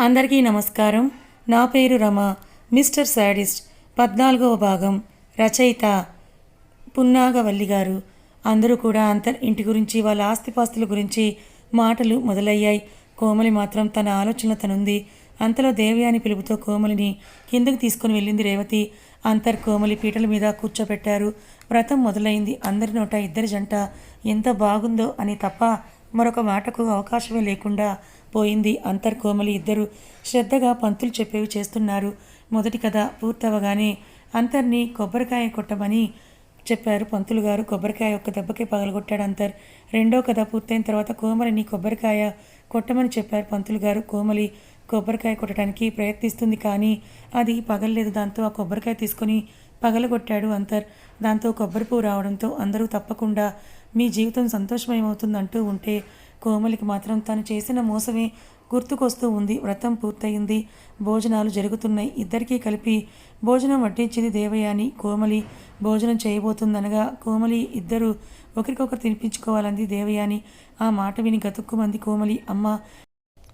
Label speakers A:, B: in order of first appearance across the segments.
A: అందరికీ నమస్కారం. నా పేరు రమ. మిస్టర్ శాడిస్ట్ పద్నాలుగవ భాగం రచయిత పున్నాగవల్లి గారు. అందరూ కూడా అంతర్ ఇంటి గురించి వాళ్ళ ఆస్తిపాస్తుల గురించి మాటలు మొదలయ్యాయి. కోమలి మాత్రం తన ఆలోచన తనుంది. అంతలో దేవయాని పిలుపుతో కోమలిని కిందకు తీసుకుని వెళ్ళింది రేవతి. అంతర్ కోమలి పీటల మీద కూర్చోబెట్టారు వ్రతం మొదలైంది. అందరి నోట ఇద్దరి జంట ఎంత బాగుందో అని తప్ప మరొక మాటకు అవకాశమే లేకుండా పోయింది. అంతర్ కోమలి ఇద్దరు శ్రద్ధగా పంతులు చెప్పేవి చేస్తున్నారు. మొదటి కథ పూర్తవగానే అంతర్ని కొబ్బరికాయ కొట్టమని చెప్పారు పంతులు గారు. కొబ్బరికాయ ఒక్క దెబ్బకే పగలగొట్టాడు అంతర్. రెండో కథ పూర్తయిన తర్వాత కోమలిని కొబ్బరికాయ కొట్టమని చెప్పారు పంతులు గారు. కోమలి కొబ్బరికాయ కొట్టడానికి ప్రయత్నిస్తుంది కానీ అది పగలలేదు. దాంతో ఆ కొబ్బరికాయ తీసుకొని పగలగొట్టాడు అంతర్. దాంతో కొబ్బరి పువ్వు రావడంతో అందరూ తప్పకుండా మీ జీవితం సంతోషమయమవుతుందంటూ ఉంటే కోమలికి మాత్రం తను చేసిన మోసమే గుర్తుకొస్తూ ఉంది. వ్రతం పూర్తయింది. భోజనాలు జరుగుతున్నాయి. ఇద్దరికీ కలిపి భోజనం వడ్డించింది దేవయాని. కోమలి భోజనం చేయబోతుందనగా కోమలి ఇద్దరు ఒకరికొకరు తినిపించుకోవాలంది దేవయాని. ఆ మాట విని గతుక్కుమంది కోమలి అమ్మ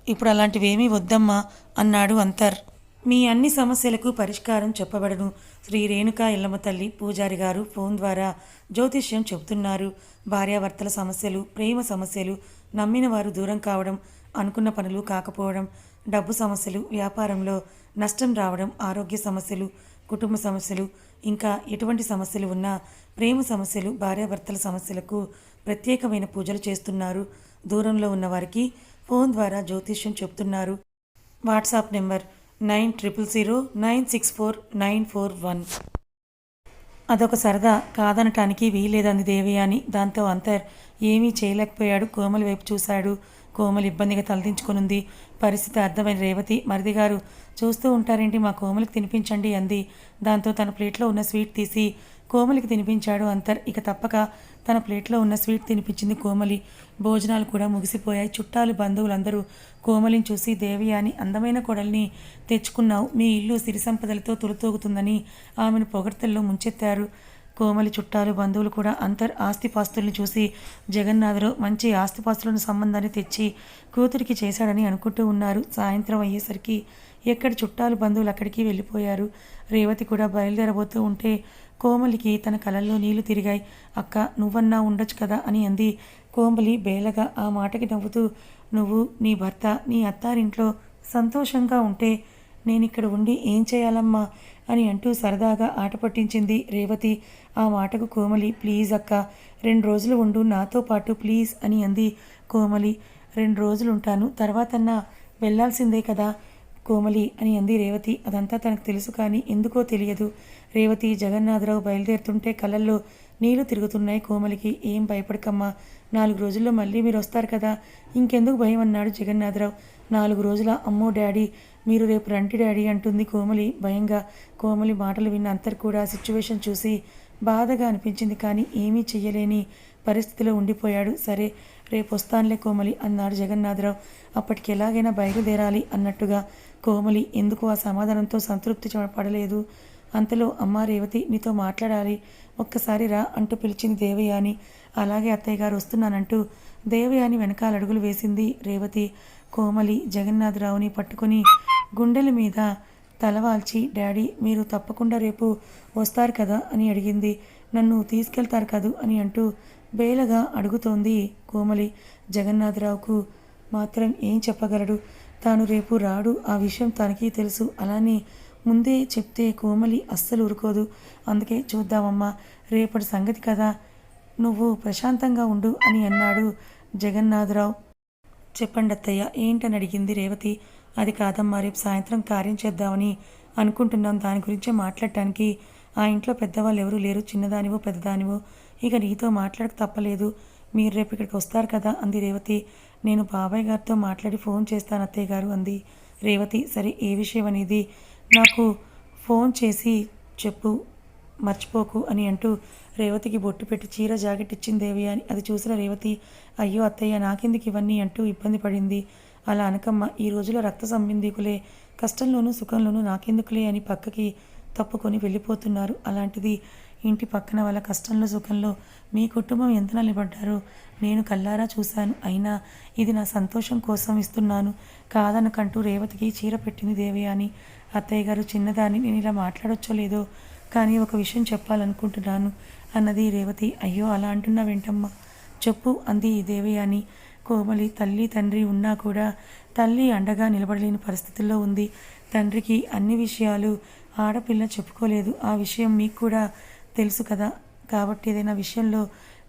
A: ఇప్పుడు అలాంటివేమీ వద్దమ్మా అన్నాడు అంతర్. మీ అన్ని సమస్యలకు పరిష్కారం చెప్పబడను. శ్రీ రేణుకా ఇల్లమ్మ తల్లి పూజారి గారు ఫోన్ ద్వారా జ్యోతిష్యం చెబుతున్నారు. భార్యాభర్తల సమస్యలు ప్రేమ సమస్యలు నమ్మిన వారు దూరం కావడం అనుకున్న పనులు కాకపోవడం డబ్బు సమస్యలు వ్యాపారంలో నష్టం రావడం ఆరోగ్య సమస్యలు కుటుంబ సమస్యలు ఇంకా ఎటువంటి సమస్యలు ఉన్నా ప్రేమ సమస్యలు భార్యాభర్తల సమస్యలకు ప్రత్యేకమైన పూజలు చేస్తున్నారు. దూరంలో ఉన్నవారికి ఫోన్ ద్వారా జ్యోతిష్యం చెప్తున్నారు. WhatsApp number nine triple zero nine six four nine four one. అదొక సరదా కాదనటానికి వీలేదంది దేవి అని దాంతో అంతర్ ఏమీ చేయలేకపోయాడు. కోమలి వైపు చూశాడు. కోమలి ఇబ్బందిగా తలదించుకునుంది. పరిస్థితి అర్థమైన రేవతి మరిది గారు చూస్తూ ఉంటారేంటి? మా కోమలికి తినిపించండి అంది. దాంతో తన ప్లేట్లో ఉన్న స్వీట్ తీసి కోమలికి తినిపించాడు అంతర్. ఇక తప్పక తన ప్లేట్లో ఉన్న స్వీట్ తినిపించింది కోమలి. భోజనాలు కూడా ముగిసిపోయాయి. చుట్టాలు బంధువులందరూ కోమలిని చూసి దేవయాని అందమైన కొడల్ని తెచ్చుకున్నావు. మీ ఇల్లు సిరి సంపదలతో తులతూగుతుందని ఆమెను పొగడ్తల్లో ముంచెత్తారు. కోమలి చుట్టాలు బంధువులు కూడా అంతర్ ఆస్తిపాస్తుల్ని చూసి జగన్నాథరు మంచి ఆస్తిపాస్తులను సంబంధాన్ని తెచ్చి కూతురికి చేశాడని అనుకుంటూ ఉన్నారు. సాయంత్రం అయ్యేసరికి ఎక్కడి చుట్టాలు బంధువులు అక్కడికి వెళ్ళిపోయారు? రేవతి కూడా బయలుదేరబోతూ ఉంటే కోమలికి తన కళ్ళల్లో నీళ్ళు తిరిగాయి. అక్క నువ్వన్నా ఉండొచ్చు కదా? అని అంది కోమలి బేలగా. ఆ మాటకి నవ్వుతూ నువ్వు నీ భర్త నీ అత్తారింట్లో సంతోషంగా ఉంటే నేను ఇక్కడ ఉండి ఏం చేయాలమ్మా? అని అంటూ సరదాగా ఆట పట్టించింది రేవతి. ఆ మాటకు కోమలి ప్లీజ్ అక్క రెండు రోజులు ఉండు నాతో పాటు ప్లీజ్ అని అంది కోమలి. రెండు రోజులు ఉంటాను తర్వాతన్నా వెళ్ళాల్సిందే కదా కోమలి అని అంది రేవతి. అదంతా తనకు తెలుసు కానీ ఎందుకో తెలియదు. రేవతి జగన్నాథరావు బయలుదేరుతుంటే కళ్ళల్లో నీళ్ళు తిరుగుతున్నాయి కోమలికి. ఏం భయపడకమ్మా. నాలుగు రోజుల్లో మళ్ళీ మీరు వస్తారు కదా. ఇంకెందుకు భయం అన్నాడు జగన్నాథరావు. నాలుగు రోజుల అమ్మో డాడీ మీరు రేపు రంటి డాడీ అంటుంది కోమలి భయంగా. కోమలి మాటలు విన్న అంతర్ కూడా సిచ్యువేషన్ చూసి బాధగా అనిపించింది కానీ ఏమీ చెయ్యలేని పరిస్థితిలో ఉండిపోయాడు. సరే రేపు వస్తానులే కోమలి అన్నాడు జగన్నాథరావు. అప్పటికి ఎలాగైనా బయలుదేరాలి అన్నట్టుగా కోమలి ఎందుకు ఆ సమాధానంతో సంతృప్తి పడలేదు? అంతలో అమ్మ రేవతి నీతో మాట్లాడాలి. ఒక్కసారి రా అంటూ పిలిచింది దేవయాని. అలాగే అత్తయ్య గారు వస్తున్నానంటూ దేవయాని వెనకాల అడుగులు వేసింది రేవతి. కోమలి జగన్నాథరావుని పట్టుకొని గుండెల మీద తలవాల్చి డాడీ మీరు తప్పకుండా రేపు వస్తారు కదా? అని అడిగింది. నన్ను తీసుకెళ్తారు కదూ అని అంటూ బేలగా అడుగుతోంది కోమలి. జగన్నాథరావుకు మాత్రం ఏం చెప్పగలడు? తాను రేపు రాడు ఆ విషయం తనకి తెలుసు. అలానే ముందే చెప్తే కోమలి అస్సలు ఊరుకోదు. అందుకే చూద్దామమ్మా రేపటి సంగతి కదా. నువ్వు ప్రశాంతంగా ఉండు అని అన్నాడు జగన్నాథరావు. చెప్పండి అత్తయ్య ఏంటని అడిగింది రేవతి. అది కాదమ్మా రేపు సాయంత్రం కార్యం చేద్దామని అనుకుంటున్నాం. దాని గురించే మాట్లాడటానికి ఆ ఇంట్లో పెద్దవాళ్ళు ఎవరూ లేరు. చిన్నదానివో పెద్దదానివో. ఇక నీతో మాట్లాడక తప్పలేదు. మీరు రేపు ఇక్కడికి వస్తారు కదా అంది రేవతి. నేను బాబాయ్ గారితో మాట్లాడి ఫోన్ చేస్తాను అత్తయ్య గారు అంది. రేవతి సరే ఏ విషయం అనేది నాకు ఫోన్ చేసి చెప్పు మర్చిపోకు అని అంటూ రేవతికి బొట్టు పెట్టి చీర జాకెట్ ఇచ్చింది దేవి అని అది చూసిన రేవతి అయ్యో అత్తయ్య నాకెందుకు ఇవన్నీ అంటూ ఇబ్బంది పడింది. అలా అనకమ్మ ఈ రోజులో రక్త సంబంధికులే కష్టంలోనూ సుఖంలోనూ నాకెందుకులే అని పక్కకి తప్పుకొని వెళ్ళిపోతున్నారు. అలాంటిది ఇంటి పక్కన వాళ్ళ కష్టంలో సుఖంలో మీ కుటుంబం ఎంత నిలబడ్డారో నేను కల్లారా చూశాను. అయినా ఇది నా సంతోషం కోసం ఇస్తున్నాను. కాదనకంటూ రేవతికి చీర పెట్టింది దేవయాని అత్తయ్య గారు చిన్నదాన్ని నేను ఇలా మాట్లాడొచ్చో లేదో కానీ ఒక విషయం చెప్పాలనుకుంటున్నాను అన్నది రేవతి. అయ్యో అలా అంటున్నా వెంటమ్మా చెప్పు అంది దేవయాని. కోమలి తల్లి తండ్రి ఉన్నా కూడా తల్లి అండగా నిలబడలేని పరిస్థితుల్లో ఉంది. తండ్రికి అన్ని విషయాలు ఆడపిల్ల చెప్పుకోలేదు. ఆ విషయం మీకు కూడా తెలుసు కదా. కాబట్టి ఏదైనా విషయంలో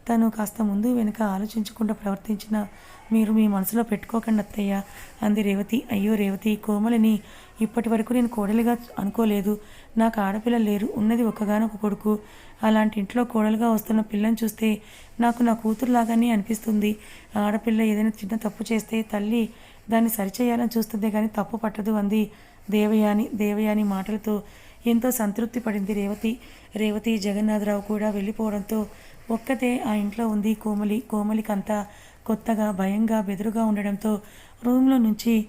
A: తను కాస్త ముందు వెనుక ఆలోచించకుండా ప్రవర్తించిన మీరు మీ మనసులో పెట్టుకోకండి అత్తయ్య అంది రేవతి. అయ్యో రేవతి కోమలిని ఇప్పటి వరకు నేను కోడలిగా అనుకోలేదు. నాకు ఆడపిల్ల లేరు ఉన్నది ఒక్కగానొక కొడుకు. అలాంటి ఇంట్లో కోడలుగా వస్తున్న పిల్లని చూస్తే నాకు నా కూతురులాగానే అనిపిస్తుంది. ఆడపిల్ల ఏదైనా చిన్న తప్పు చేస్తే తల్లి దాన్ని సరిచేయాలని చూస్తుంది కానీ తప్పు పట్టదు అంది దేవయాని. దేవయాని మాటలతో ఎంతో సంతృప్తి పడింది రేవతి. రేవతి జగన్నాథరావు కూడా వెళ్ళిపోవడంతో ఒక్కతే ఆ ఇంట్లో ఉంది కోమలి. కోమలికంతా కొత్తగా భయంగా బెదురుగా ఉండడంతో రూమ్లో నుంచి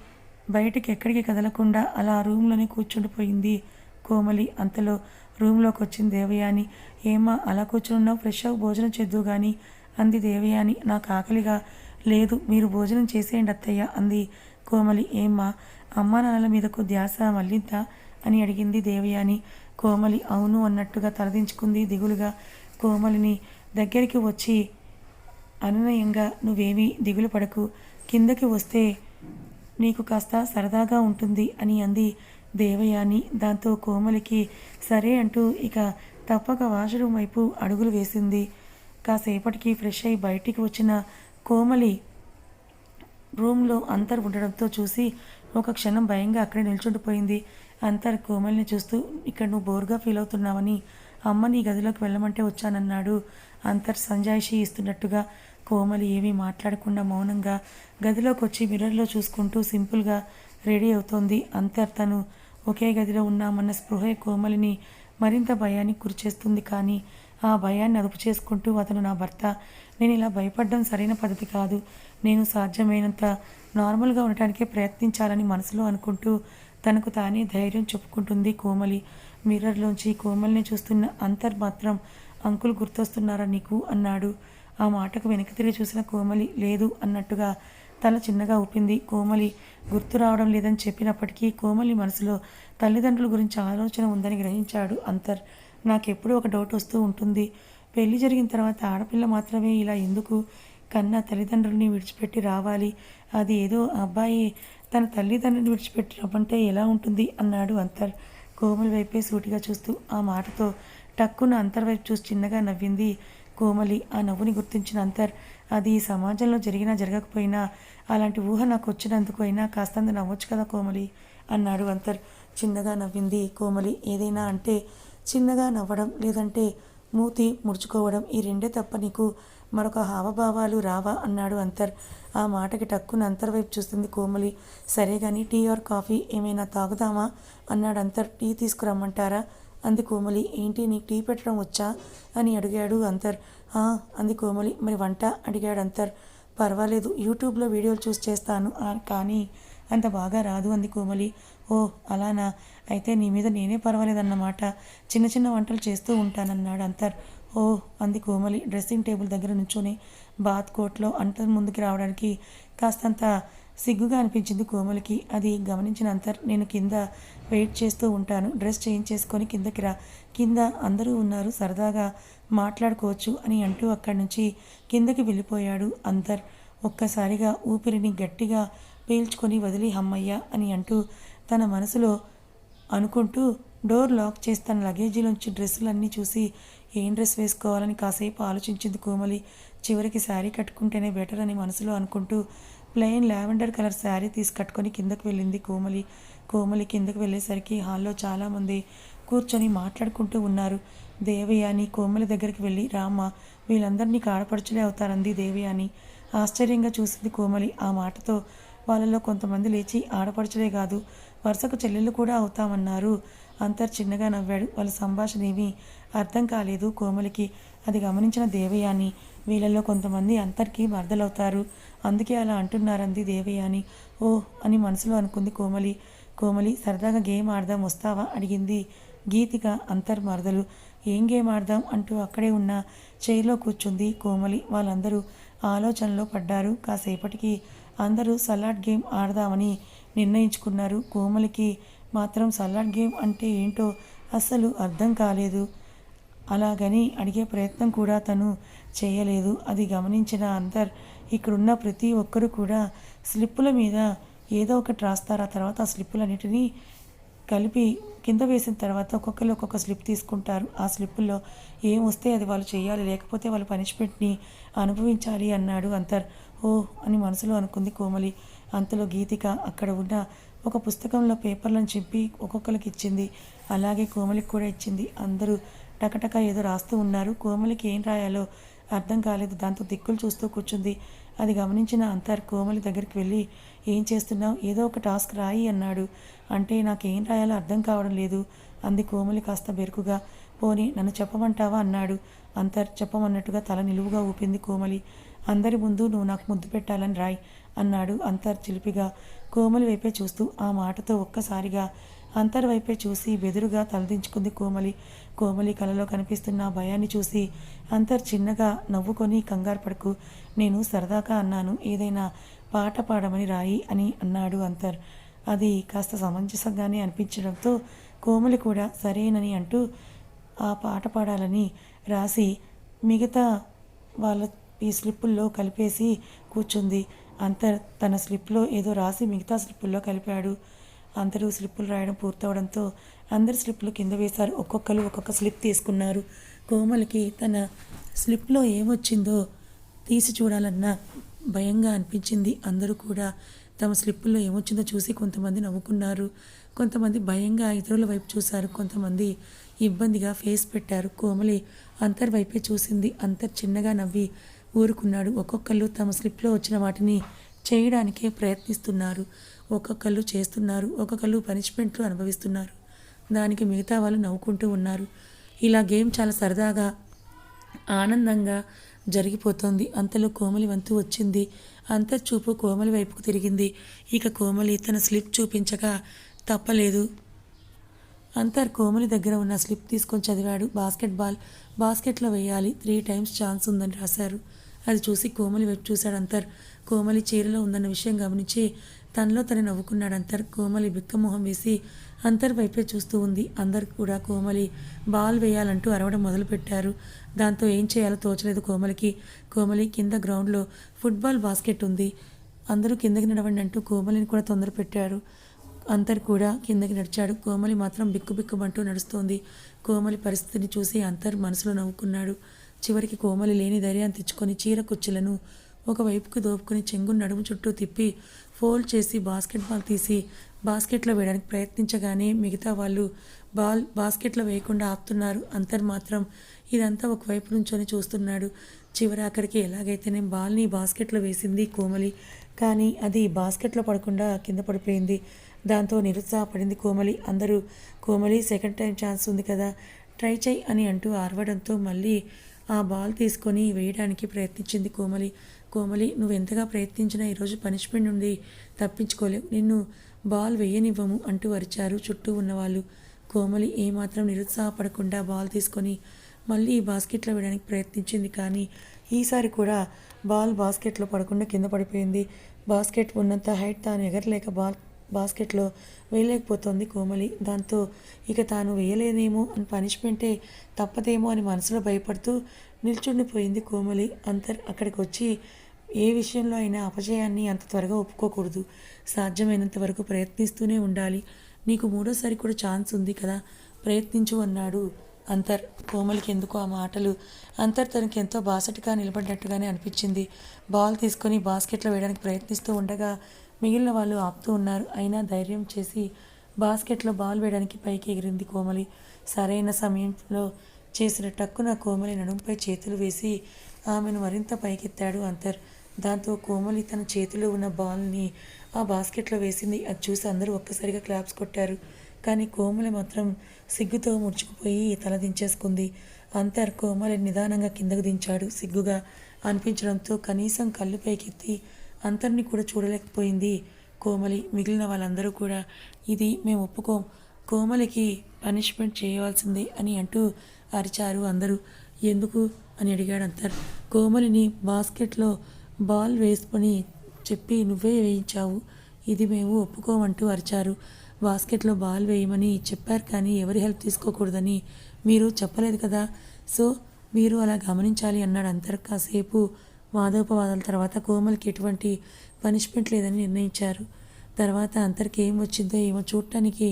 A: బయటికి ఎక్కడికి కదలకుండా అలా రూమ్లోనే కూర్చుండిపోయింది కోమలి. అంతలో రూమ్లోకి వచ్చింది దేవయాని. ఏమా అలా కూర్చున్నావు ఫ్రెష్ అవ్వ భోజనం చేద్దు కానీ అంది దేవయాని. నాకు ఆకలిగా లేదు మీరు భోజనం చేసేయండి అత్తయ్య అంది కోమలి. ఏమ్మా అమ్మా నాన్నల మీదకు ధ్యాస మళ్ళిందా అని అడిగింది దేవయాని. కోమలి అవును అన్నట్టుగా తలదించుకుంది దిగులుగా కోమలిని. దగ్గరికి వచ్చి అనునయంగా నువ్వేమీ దిగులు పడకు. కిందకి వస్తే నీకు కాస్త సరదాగా ఉంటుంది అని అంది దేవయాని. దాంతో కోమలికి సరే అంటూ ఇక తప్పక వాష్రూమ్ వైపు అడుగులు వేసింది. కాసేపటికి ఫ్రెష్ అయి బయటికి వచ్చిన కోమలి రూమ్లో అంతర్ ఉండడంతో చూసి ఒక క్షణం భయంగా అక్కడే నిల్చుండిపోయింది. అంతర్ కోమల్ని చూస్తూ ఇక్కడ నువ్వు బోర్గా ఫీల్ అవుతున్నావని అమ్మ నీ గదిలోకి వెళ్ళమంటే వచ్చానన్నాడు. అంతర్ సంజాయిషి ఇస్తున్నట్టుగా కోమలి ఏమీ మాట్లాడకుండా మౌనంగా గదిలోకి వచ్చి మిర్రర్లో చూసుకుంటూ సింపుల్గా రెడీ అవుతోంది. అంతర్ తను ఒకే గదిలో ఉన్నామన్న స్పృహ కోమలిని మరింత భయానికి గురిచేస్తుంది కానీ ఆ భయాన్ని అదుపు చేసుకుంటూ అతను నా భర్త నేను ఇలా భయపడడం సరైన పద్ధతి కాదు. నేను సాధ్యమైనంత నార్మల్గా ఉండటానికే ప్రయత్నించాలని మనసులో అనుకుంటూ తనకు తానే ధైర్యం చెప్పుకుంటుంది కోమలి. మిర్రర్లోంచి కోమల్ని చూస్తున్న అంతర్ మాత్రం అంకుల్ గుర్తొస్తున్నారా నీకు అన్నాడు. ఆ మాటకు వెనక తిరిగి చూసిన కోమలి లేదు అన్నట్టుగా తల చిన్నగా ఊపింది. కోమలి గుర్తు రావడం లేదని చెప్పినప్పటికీ కోమలి మనసులో తల్లిదండ్రుల గురించి ఆలోచన ఉందని గ్రహించాడు అంతర్. నాకెప్పుడూ ఒక డౌట్ వస్తూ ఉంటుంది. పెళ్ళి జరిగిన తర్వాత ఆడపిల్ల మాత్రమే ఇలా ఎందుకు కన్నా తల్లిదండ్రుల్ని విడిచిపెట్టి రావాలి? అది ఏదో అబ్బాయి తన తల్లిదండ్రుని విడిచిపెట్టి రమ్మంటే ఎలా ఉంటుంది? అన్నాడు అంతర్. కోమలి వైపే సూటిగా చూస్తూ ఆ మాటతో టక్కున అంతర్ వైపు చూసి చిన్నగా నవ్వింది కోమలి. ఆ నవ్వుని గుర్తించిన అంతర్ అది ఈ సమాజంలో జరిగినా జరగకపోయినా అలాంటి ఊహ నాకు వచ్చినందుకు అయినా కాస్తంత నవ్వచ్చు కదా కోమలి అన్నాడు అంతర్. చిన్నగా నవ్వింది కోమలి. ఏదైనా అంటే చిన్నగా నవ్వడం లేదంటే మూతి ముడుచుకోవడం ఈ రెండే తప్ప నీకు మరొక హావభావాలు రావా అన్నాడు అంతర్. ఆ మాటకి టక్కున అంతర్ వైపు చూస్తుంది కోమలి. సరే కానీ టీ ఆర్ కాఫీ ఏమైనా తాగుదామా? అన్నాడు అంతర్. టీ తీసుకురమ్మంటారా? అంది కోమలి. ఏంటి నీకు టీ పెట్టడం వచ్చా? అని అడిగాడు అంతర్. "ఆ," అంది కోమలి. మరి వంట? అడిగాడు అంతర్. పర్వాలేదు యూట్యూబ్లో వీడియోలు చూసి చేస్తాను. కానీ అంత బాగా రాదు అంది కోమలి. ఓ అలానా? అయితే నీ మీద నేనే పర్వాలేదన్నమాట. చిన్న చిన్న వంటలు చేస్తూ ఉంటానన్నాడు అంతర్. ఓ అంది కోమలి. డ్రెస్సింగ్ టేబుల్ దగ్గర నుంచొని బాత్ కోట్లో అంతర్ ముందుకు రావడానికి కాస్తంత సిగ్గుగా అనిపించింది కోమలికి. అది గమనించిన అంతర్ నేను కింద వెయిట్ చేస్తూ ఉంటాను. డ్రెస్ చేంజ్ చేసుకొని కిందకి రా. కింద అందరూ ఉన్నారు సరదాగా మాట్లాడుకోవచ్చు అని అంటూ అక్కడి నుంచి కిందకి వెళ్ళిపోయాడు అంతర్. ఒక్కసారిగా ఊపిరిని గట్టిగా పీల్చుకొని వదిలి హమ్మయ్య అని అంటూ తన మనసులో అనుకుంటూ డోర్ లాక్ చేసి తన లగేజీలోంచి డ్రెస్సులన్నీ చూసి ఏం డ్రెస్ వేసుకోవాలని కాసేపు ఆలోచించింది కోమలి. చివరికి శారీ కట్టుకుంటేనే బెటర్ అని మనసులో అనుకుంటూ ప్లెయిన్ లావెండర్ కలర్ శారీ తీసి కట్టుకొని కిందకు వెళ్ళింది కోమలి. కోమలి కిందకు వెళ్ళేసరికి హాల్లో చాలామంది కూర్చొని మాట్లాడుకుంటూ ఉన్నారు. దేవయాని కోమలి దగ్గరికి వెళ్ళి రామ్మ వీళ్ళందరినీ కాడపడుచులే అవుతారంది దేవయాని. ఆశ్చర్యంగా చూసింది కోమలి. ఆ మాటతో వాళ్ళలో కొంతమంది లేచి ఆడపడుచులే కాదు వరుసకు చెల్లెళ్ళు కూడా అవుతామన్నారు. అంతర్ చిన్నగా నవ్వాడు. వాళ్ళ సంభాషణ ఏమీ అర్థం కాలేదు. కోమలికి అది గమనించిన దేవయాని వీళ్ళల్లో కొంతమంది అంతర్కి మరదలవుతారు. అందుకే అలా అంటున్నారంది దేవయాని. ఓ అని మనసులో అనుకుంది కోమలి. కోమలి సరదాగా గేమ్ ఆడదాం వస్తావా? అడిగింది గీతిక అంతర్ మరదలు. ఏం గేమ్ ఆడదాం అంటూ అక్కడే ఉన్న చైర్లో కూర్చుంది కోమలి. వాళ్ళందరూ ఆలోచనలో పడ్డారు. కాసేపటికి అందరూ సలాడ్ గేమ్ ఆడదామని నిర్ణయించుకున్నారు. కోమలికి మాత్రం సలాడ్ గేమ్ అంటే ఏంటో అస్సలు అర్థం కాలేదు. అలాగని అడిగే ప్రయత్నం కూడా తను చేయలేదు. అది గమనించిన అందర్ ఇక్కడున్న ప్రతి ఒక్కరు కూడా స్లిప్పుల మీద ఏదో ఒకటి రాస్తారు. ఆ తర్వాత ఆ స్లిప్పులన్నిటినీ కలిపి కింద వేసిన తర్వాత ఒక్కొక్కరు ఒక్కొక్క స్లిప్ తీసుకుంటారు. ఆ స్లిప్పుల్లో ఏం వస్తే అది వాళ్ళు చేయాలి లేకపోతే వాళ్ళు పనిష్మెంట్ని అనుభవించాలి అన్నాడు అంతర్ ఓ అని మనసులో అనుకుంది కోమలి. అంతలో గీతిక అక్కడ ఉన్న ఒక పుస్తకంలో పేపర్లను చింపి ఒక్కొక్కరికి ఇచ్చింది. అలాగే కోమలికి కూడా ఇచ్చింది. అందరూ టకటక ఏదో రాస్తూ ఉన్నారు. కోమలికి ఏం రాయాలో అర్థం కాలేదు. దాంతో దిక్కులు చూస్తూ కూర్చుంది. అది గమనించిన అంతర్ కోమలి దగ్గరికి వెళ్ళి ఏం చేస్తున్నావు? ఏదో ఒక టాస్క్ రాయి అన్నాడు. అంటే నాకేం రాయాలో అర్థం కావడం లేదు అంది కోమలి కాస్త బెరుకుగా. పోని నన్ను చెప్పమంటావా? అన్నాడు. అంతర్ చెప్పమన్నట్టుగా తల నిలువుగా ఊపింది కోమలి. అందరి ముందు నువ్వు నాకు ముద్దు పెట్టాలని రాయ్ అన్నాడు అంతర్ చిలిపిగా. కోమలి వైపే చూస్తూ ఆ మాటతో ఒక్కసారిగా అంతర్వైపే చూసి బెదురుగా తలదించుకుంది కోమలి. కోమలి కలలో కనిపిస్తున్న ఆ భయాన్ని చూసి అంతర్ చిన్నగా నవ్వుకొని కంగారు పడకు. నేను సరదాగా అన్నాను ఏదైనా పాట పాడమని రాయి అని అన్నాడు అంతర్. అది కాస్త సమంజసంగానే అనిపించడంతో కోమలి కూడా సరేనని అంటూ ఆ పాట పాడాలని రాసి మిగతా వాళ్ళ ఈ స్లిప్పుల్లో కలిపేసి కూర్చుంది. అంతర్ తన స్లిప్లో ఏదో రాసి మిగతా స్లిప్పుల్లో కలిపాడు. అందరూ స్లిప్పులు రాయడం పూర్తవడంతో అందరు స్లిప్పులు కింద వేశారు. ఒక్కొక్కరు ఒక్కొక్క స్లిప్ తీసుకున్నారు. కోమలికి తన స్లిప్లో ఏమొచ్చిందో తీసి చూడాలన్న భయంగా అనిపించింది. అందరూ కూడా తమ స్లిప్పుల్లో ఏమొచ్చిందో చూసి కొంతమంది నవ్వుకున్నారు. కొంతమంది భయంగా ఇతరుల వైపు చూశారు. కొంతమంది ఇబ్బందిగా ఫేస్ పెట్టారు. కోమలి అంతర్ వైపే చూసింది. అంతర్ చిన్నగా నవ్వి ఊరుకున్నాడు. ఒక్కొక్కళ్ళు తమ స్లిప్లో వచ్చిన వాటిని చేయడానికే ప్రయత్నిస్తున్నారు. ఒక్కొక్కళ్ళు చేస్తున్నారు. ఒక్కొక్కళ్ళు పనిష్మెంట్లు అనుభవిస్తున్నారు. దానికి మిగతా వాళ్ళు నవ్వుకుంటూ ఉన్నారు. ఇలా గేమ్ చాలా సరదాగా ఆనందంగా జరిగిపోతోంది. అంతలో కోమలి వంతు వచ్చింది. అంత చూపు కోమలి వైపుకు తిరిగింది. ఇక కోమలి తన స్లిప్ చూపించక తప్పలేదు. అంతర్ కోమలి దగ్గర ఉన్న స్లిప్ తీసుకొని చదివాడు. బాస్కెట్బాల్ బాస్కెట్లో వేయాలి. త్రీ టైమ్స్ ఛాన్స్ ఉందని రాశారు. అది చూసి కోమలి వైపు చూశాడు అంతర్. కోమలి చీరలో ఉందన్న విషయం గమనించి తనలో తను నవ్వుకున్నాడు అంతర్. కోమలి బిక్కమొహం వేసి అంతర్ వైపే చూస్తూ ఉంది. అందరు కూడా కోమలి బాల్ వేయాలంటూ అరవడం మొదలుపెట్టారు. దాంతో ఏం చేయాలో తోచలేదు కోమలికి. కోమలి కింద గ్రౌండ్లో ఫుట్బాల్ బాస్కెట్ ఉంది. అందరూ కిందకి నడవండి అంటూ కోమలిని కూడా తొందర పెట్టారు అంతర్ కూడా కిందకి నడిచాడు. కోమలి మాత్రం బిక్కుబిక్కుమంటూ నడుస్తోంది. కోమలి పరిస్థితిని చూసి అంతర్ మనసులో నవ్వుకున్నాడు. చివరికి కోమలి లేని ధైర్యం తెచ్చుకొని చీర కుచ్చులను ఒకవైపుకు దోపుకొని చెంగు నడుము చుట్టూ తిప్పి ఫోల్డ్ చేసి బాస్కెట్ బాల్ తీసి బాస్కెట్లో వేయడానికి ప్రయత్నించగానే మిగతా వాళ్ళు బాల్ బాస్కెట్లో వేయకుండా ఆపుతున్నారు. అంతర్ మాత్రం ఇదంతా ఒకవైపు నుంచొని చూస్తున్నాడు. చివరి అక్కడికి ఎలాగైతేనే బాల్ని బాస్కెట్లో వేసింది కోమలి. కానీ అది బాస్కెట్లో పడకుండా కింద పడిపోయింది. దాంతో నిరుత్సాహపడింది కోమలి. అందరూ కోమలి సెకండ్ టైం ఛాన్స్ ఉంది కదా ట్రై చేయి అని అంటూ ఆర్వడంతో మళ్ళీ ఆ బాల్ తీసుకొని వేయడానికి ప్రయత్నించింది కోమలి కోమలి నువ్వు ఎంతగా ప్రయత్నించినా ఈరోజు పనిష్మెంట్ నుండి తప్పించుకోలేవు. నిన్ను బాల్ వేయనివ్వము అంటూ అరిచారు చుట్టూ ఉన్నవాళ్ళు. కోమలి ఏమాత్రం నిరుత్సాహపడకుండా బాల్ తీసుకొని మళ్ళీ ఈ బాస్కెట్లో వేయడానికి ప్రయత్నించింది కానీ ఈసారి కూడా బాల్ బాస్కెట్లో పడకుండా కింద పడిపోయింది. బాస్కెట్ ఉన్నంత హైట్ తాను ఎగరలేక బాల్ బాస్కెట్లో వేయలేకపోతోంది కోమలి దాంతో ఇక తాను వేయలేనేమో అని పనిష్మెంటే తప్పదేమో అని మనసులో భయపడుతూ నిల్చుండిపోయింది కోమలి అంతర్ అక్కడికి వచ్చి ఏ విషయంలో అయినా అపజయాన్ని అంత త్వరగా ఒప్పుకోకూడదు. సాధ్యమైనంత వరకు ప్రయత్నిస్తూనే ఉండాలి. నీకు మూడోసారి కూడా ఛాన్స్ ఉంది కదా ప్రయత్నించు అన్నాడు అంతర్. కోమలికి ఎందుకు ఆ మాటలు అంతర్ తనకి ఎంతో బాసటగా నిలబడినట్టుగానే అనిపించింది. బాల్ తీసుకొని బాస్కెట్లో వేయడానికి ప్రయత్నిస్తూ ఉండగా మిగిలిన వాళ్ళు ఆపుతూ ఉన్నారు. అయినా ధైర్యం చేసి బాస్కెట్లో బాల్ వేయడానికి పైకి ఎగిరింది కోమలి సరైన సమయంలో చేసిన టక్కున కోమలి నడుంపై చేతులు వేసి ఆమెను మరింత పైకెత్తాడు అంతర్. దాంతో కోమలి తన చేతిలో ఉన్న బాల్ని ఆ బాస్కెట్లో వేసింది. అది చూసి అందరూ ఒక్కసారిగా క్లాప్స్ కొట్టారు. కానీ కోమలి మాత్రం సిగ్గుతో ముడుచుకుపోయి తల దించేసుకుంది. అంతర్ కోమలి నిదానంగా కిందకు దించాడు. సిగ్గుగా అనిపించడంతో కనీసం కళ్ళు పైకెత్తి అంతర్ని కూడా చూడలేకపోయింది కోమలి. మిగిలిన వాళ్ళందరూ కూడా ఇది మేము ఒప్పుకోం. కోమలికి పనిష్మెంట్ చేయవలసిందే అని అంటూ అరిచారు అందరూ. ఎందుకు? అని అడిగాడు అంతర్. కోమలిని బాస్కెట్లో బాల్ వేసుకొని చెప్పి నువ్వే వేయించావు. ఇది మేము ఒప్పుకోమంటూ అరిచారు. బాస్కెట్లో బాల్ వేయమని చెప్పారు కానీ ఎవరి హెల్ప్ తీసుకోకూడదని మీరు చెప్పలేదు కదా. సో మీరు అలా గమనించాలి అన్నాడు అంతర్. కాసేపు వాదోపవాదాల తర్వాత కోమలికి ఎటువంటి పనిష్మెంట్ లేదని నిర్ణయించారు. తర్వాత అంతరికి ఏం వచ్చిందో ఏమో చూడటానికి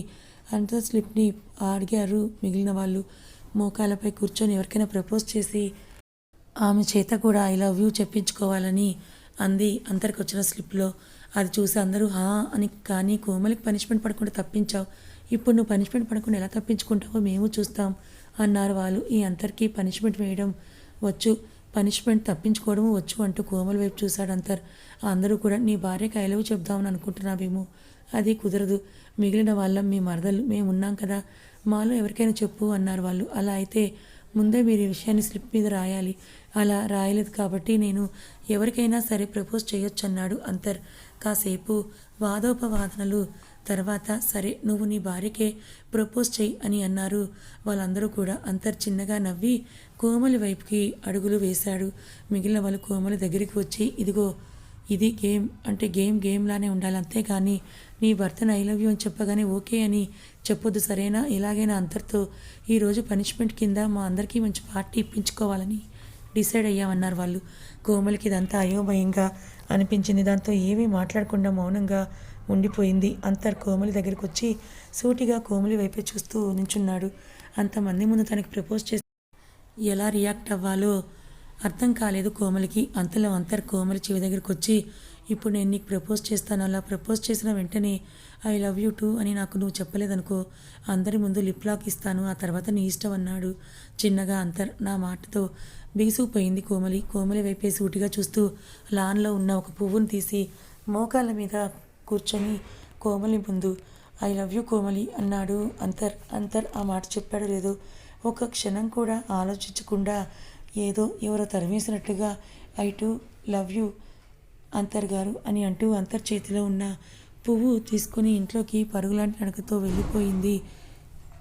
A: అంతర్ స్లిప్ని అడిగారు మిగిలిన వాళ్ళు. మోకాలపై కూర్చొని ఎవరికైనా ప్రపోజ్ చేసి ఆమె చేత కూడా ఐ లవ్ యూ చెప్పించుకోవాలని అంది అంతరికి వచ్చిన స్లిప్లో. అది చూసి అందరూ హా అని కానీ కోమలికి పనిష్మెంట్ పడకుండా తప్పించావు. ఇప్పుడు నువ్వు పనిష్మెంట్ పడకుండా ఎలా తప్పించుకుంటావో మేము చూస్తాం అన్నారు వాళ్ళు. ఈ అంతర్కి పనిష్మెంట్ వేయడం వచ్చు. పనిష్మెంట్ తప్పించుకోవడం వచ్చు అంటూ కోమల వైపు చూశాడు అంతర్. అందరూ కూడా నీ భార్యకి ఐ చెప్దామని అనుకుంటున్నావేమో అది కుదరదు. మిగిలిన వాళ్ళం మీ మరదలు మేము ఉన్నాం కదా. మాలో ఎవరికైనా చెప్పు అన్నారు వాళ్ళు. అలా అయితే ముందే మీరు ఈ విషయాన్ని స్లిప్ మీద రాయాలి. అలా రాయలేదు కాబట్టి నేను ఎవరికైనా సరే ప్రపోజ్ చేయొచ్చు అన్నాడు అంతర్. కాసేపు వాదోపవాదనలు తర్వాత సరే నువ్వు నీ భార్యకే ప్రపోజ్ చెయ్యి అని అన్నారు. వాళ్ళందరూ కూడా అంతర్ చిన్నగా నవ్వి కోమలి వైపుకి అడుగులు వేశాడు. మిగిలిన వాళ్ళు కోమలి దగ్గరికి వచ్చి ఇదిగో ఇది గేమ్ అంటే గేమ్ గేమ్లానే ఉండాలి అంతేగాని నీ భర్తను ఐ లవ్ యూ అని చెప్పగానే ఓకే అని చెప్పొద్దు సరేనా? ఎలాగైనా అందరితో ఈరోజు పనిష్మెంట్ కింద మా అందరికీ మంచి పార్టీ ఇప్పించుకోవాలని డిసైడ్ అయ్యామన్నారు వాళ్ళు. కోమలికి ఇదంతా అయోమయంగా అనిపించింది. దాంతో ఏమీ మాట్లాడకుండా మౌనంగా ఉండిపోయింది. అంతర్ కోమలి దగ్గరికి వచ్చి సూటిగా కోమలి వైపే చూస్తూ నించున్నాడు. అంతమంది ముందు తనకి ప్రపోజ్ చేసి ఎలా రియాక్ట్ అవ్వాలో అర్థం కాలేదు కోమలికి. అంతలో అంతర్ కోమలి చెవి దగ్గరికి వచ్చి ఇప్పుడు నేను నీకు ప్రపోజ్ చేస్తాను. అలా ప్రపోజ్ చేసిన వెంటనే ఐ లవ్ యూ టూ అని నాకు నువ్వు చెప్పలేదనుకో అందరి ముందు లిప్ లాక్ ఇస్తాను. ఆ తర్వాత నీ ఇష్టం అన్నాడు. చిన్నగా అంతర్ నా మాటతో బీసుకుపోయింది కోమలి. కోమలి వైపే సూటిగా చూస్తూ లాన్లో ఉన్న ఒక పువ్వును తీసి మోకాళ్ళ మీద కూర్చొని కోమలి ముందు. ఐ లవ్ యూ కోమలి అన్నాడు అంతర్. అంతర్ ఆ మాట చెప్పాడు లేదో ఒక క్షణం కూడా ఆలోచించకుండా ఏదో ఎవరో తరిమేసినట్టుగా ఐ టు లవ్ యూ అంతర్ గారు అని అంటూ అంతర్ చేతిలో ఉన్న పువ్వు తీసుకుని ఇంట్లోకి పరుగులాంటి నడకతో వెళ్ళిపోయింది.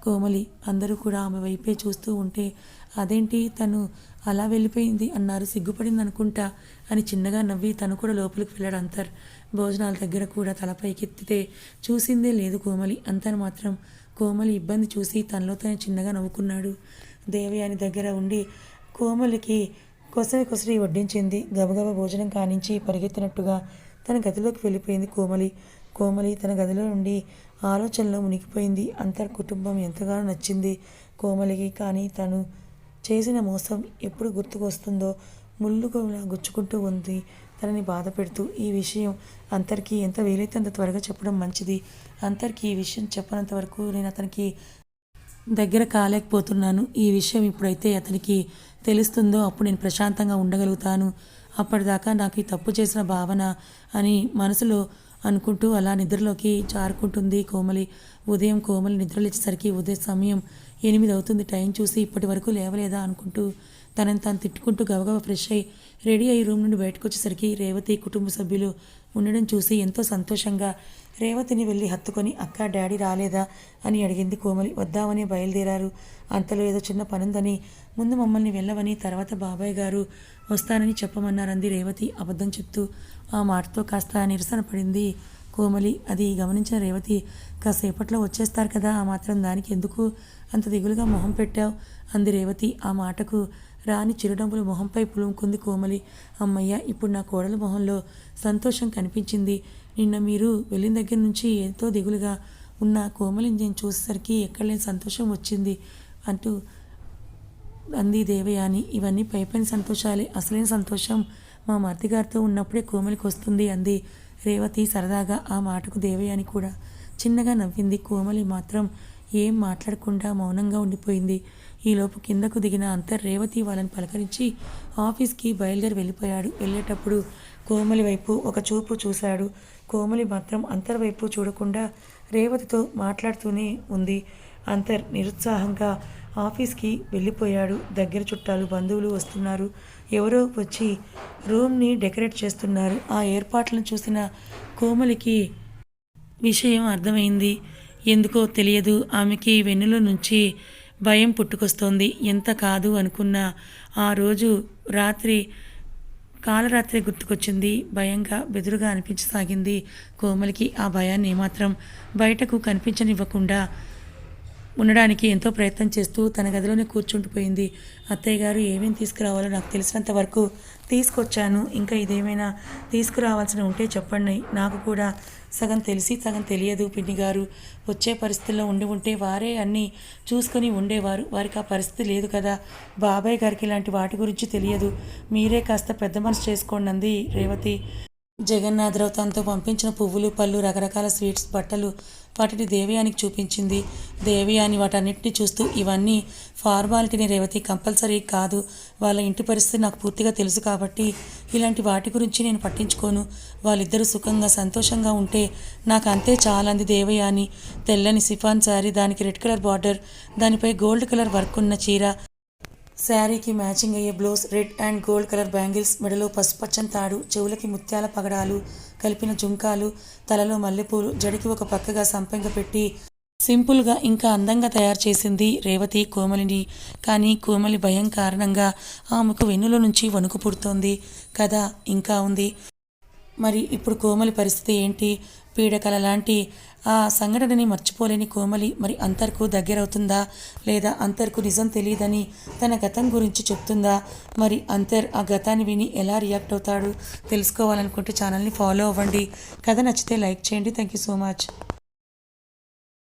A: కోమలి అందరూ కూడా ఆమె వైపే చూస్తూ ఉంటే అదేంటి తను అలా వెళ్ళిపోయింది అన్నారు. సిగ్గుపడింది అనుకుంటా అని చిన్నగా నవ్వి తను కూడా లోపలికి వెళ్ళాడు అంతర్. భోజనాల దగ్గర కూడా తలపైకెత్తితే చూసిందే లేదు కోమలి. అంతను మాత్రం కోమలి ఇబ్బంది చూసి తనలో తను చిన్నగా నవ్వుకున్నాడు. దేవయాని దగ్గర ఉండి కోమలికి కొసరి కొసరి వడ్డించింది. గబగబ భోజనం కానించి పరిగెత్తినట్టుగా తన గదిలోకి వెళ్ళిపోయింది కోమలి. కోమలి తన గదిలో నుండి ఆలోచనలో మునిగిపోయింది. అంతర్ కుటుంబం ఎంతగానో నచ్చింది కోమలికి కానీ తను చేసిన మోసం ఎప్పుడు గుర్తుకొస్తుందో ముళ్ళుగా గుచ్చుకుంటూ ఉంది. తనని బాధ పెడుతూ ఈ విషయం అంతరికి ఎంత వీలైతే అంత త్వరగా చెప్పడం మంచిది. అందరికీ ఈ విషయం చెప్పనంత వరకు నేను అతనికి దగ్గర కాలేకపోతున్నాను. ఈ విషయం ఇప్పుడైతే అతనికి తెలుస్తుందో అప్పుడు నేను ప్రశాంతంగా ఉండగలుగుతాను. అప్పటిదాకా నాకు ఈ తప్పు చేసిన భావన అని మనసులో అనుకుంటూ అలా నిద్రలోకి జారుకుంటుంది కోమలి. ఉదయం కోమలి నిద్రలేచేసరికి ఉదయం సమయం ఎనిమిది అవుతుంది. టైం చూసి ఇప్పటి వరకు లేవలేదా అనుకుంటూ తనని తాను తిట్టుకుంటూ గబగబా ఫ్రెష్ అయ్యి రెడీ అయ్యి రూమ్ నుండి బయటకు వచ్చేసరికి రేవతి కుటుంబ సభ్యులు ఉండడం చూసి ఎంతో సంతోషంగా రేవతిని వెళ్ళి హత్తుకొని అక్క డాడీ రాలేదా? అని అడిగింది కోమలి. వద్దామని బయలుదేరారు. అంతలో ఏదో చిన్న పనుందని ముందు మమ్మల్ని వెళ్ళవని తర్వాత బాబాయ్ గారు వస్తానని చెప్పమన్నారంది రేవతి. అబద్ధం చెప్తూ ఆ మాటతో కాస్త నిరసన పడింది కోమలి. అది గమనించిన రేవతి కాసేపట్లో వచ్చేస్తారు కదా ఆ మాత్రం దానికి ఎందుకు అంత దిగులుగా మొహం పెట్టావు. అంది రేవతి. ఆ మాటకు రాని చిరునవ్వులు మొహంపై పులుముకుంది కోమలి. అమ్మయ్య ఇప్పుడు నా కోడల మొహంలో సంతోషం కనిపించింది. నిన్న మీరు వెళ్ళిన దగ్గర నుంచి ఎంతో దిగులుగా ఉన్న కోమలిని నేను చూసేసరికి ఎక్కడలేని సంతోషం వచ్చింది అంటూ అంది దేవయాని. ఇవన్నీ పైపైన సంతోషాలే అసలైన సంతోషం. మా మర్తిగారితో ఉన్నప్పుడే కోమలికి వస్తుంది అంది రేవతి సరదాగా ఆ మాటకు దేవయాని కూడా. చిన్నగా నవ్వింది కోమలి మాత్రం. ఏం మాట్లాడకుండా మౌనంగా ఉండిపోయింది. ఈలోపు కిందకు దిగిన అంతర్ రేవతి వాళ్ళని పలకరించి ఆఫీస్కి బయలుదేరి వెళ్ళిపోయాడు. వెళ్ళేటప్పుడు కోమలి వైపు ఒక చూపు చూశాడు. కోమలి మాత్రం అంతర్ వైపు చూడకుండా రేవతితో మాట్లాడుతూనే ఉంది. అంతర్ నిరుత్సాహంగా ఆఫీస్కి వెళ్ళిపోయాడు. దగ్గర చుట్టాలు బంధువులు వస్తున్నారు. ఎవరో వచ్చి రూమ్ని డెకరేట్ చేస్తున్నారు. ఆ ఏర్పాట్లను చూసిన కోమలికి విషయం అర్థమైంది. ఎందుకో తెలియదు ఆమెకి వెన్నుల నుంచి భయం పుట్టుకొస్తోంది. ఎంత కాదు అనుకున్న ఆ రోజు రాత్రి కాలరాత్రి గుర్తుకొచ్చింది. భయంగా బెదురుగా అనిపించసాగింది కోమలికి. ఆ భయాన్ని ఏమాత్రం బయటకు కనిపించనివ్వకుండా ఉండడానికి ఎంతో ప్రయత్నం చేస్తూ తన గదిలోనే కూర్చుండిపోయింది. అత్తయ్య గారు ఏమేమి తీసుకురావాలో నాకు తెలిసినంత వరకు తీసుకొచ్చాను. ఇంకా ఇదేమైనా తీసుకురావాల్సిన ఉంటే చెప్పండి. నాకు కూడా సగం తెలిసి సగం తెలియదు పిన్ని గారు. వచ్చే పరిస్థితుల్లో ఉండి ఉంటే వారే అన్నీ చూసుకొని ఉండేవారు. వారికి ఆ పరిస్థితి లేదు కదా. బాబాయ్ గారికి ఇలాంటి వాటి గురించి తెలియదు. మీరే కాస్త పెద్ద మనసు చేసుకోండి అంది రేవతి. జగన్నాథరావు తనతో పంపించిన పువ్వులు పళ్ళు రకరకాల స్వీట్స్ బట్టలు వాటిని దేవయానికి చూపించింది. దేవయాని వాటన్నిటిని చూస్తూ ఇవన్నీ ఫార్మాలిటీని రేవతి కంపల్సరీ కాదు. వాళ్ళ ఇంటి పరిస్థితి నాకు పూర్తిగా తెలుసు కాబట్టి ఇలాంటి వాటి గురించి నేను పట్టించుకోను. వాళ్ళిద్దరూ సుఖంగా సంతోషంగా ఉంటే నాకు అంతే చాలంది దేవయాని. తెల్లని సిఫాన్ శారీ దానికి రెడ్ కలర్ బార్డర్ దానిపై గోల్డ్ కలర్ వర్క్ ఉన్న చీర. శారీకి మ్యాచింగ్ అయ్యే blouse red and gold colour bangles మెడలో పసుపచ్చని తాడు చెవులకి ముత్యాల పగడాలు కలిపిన జుంకాలు తలలో మల్లెపూలు జడికి ఒక పక్కగా సంపెంగ పెట్టి సింపుల్గా ఇంకా అందంగా తయారు చేసింది రేవతి కోమలిని. కానీ కోమలి భయం కారణంగా ఆమెకు వెన్నుల నుంచి వణుకు పుడుతోంది. కథ ఇంకా ఉంది. మరి ఇప్పుడు కోమలి పరిస్థితి ఏంటి? పీడకల లాంటి ఆ సంఘటనని మర్చిపోలేని కోమలి మరి అంతర్కు దగ్గరవుతుందా? లేదా అంతర్కు నిజం తెలియదని తన గతం గురించి చెప్తుందా? మరి అంతర్ ఆ గతాన్ని విని ఎలా రియాక్ట్ అవుతాడు? తెలుసుకోవాలనుకుంటే ఛానల్ని ఫాలో అవ్వండి. కథ నచ్చితే లైక్ చేయండి. Thank you so much.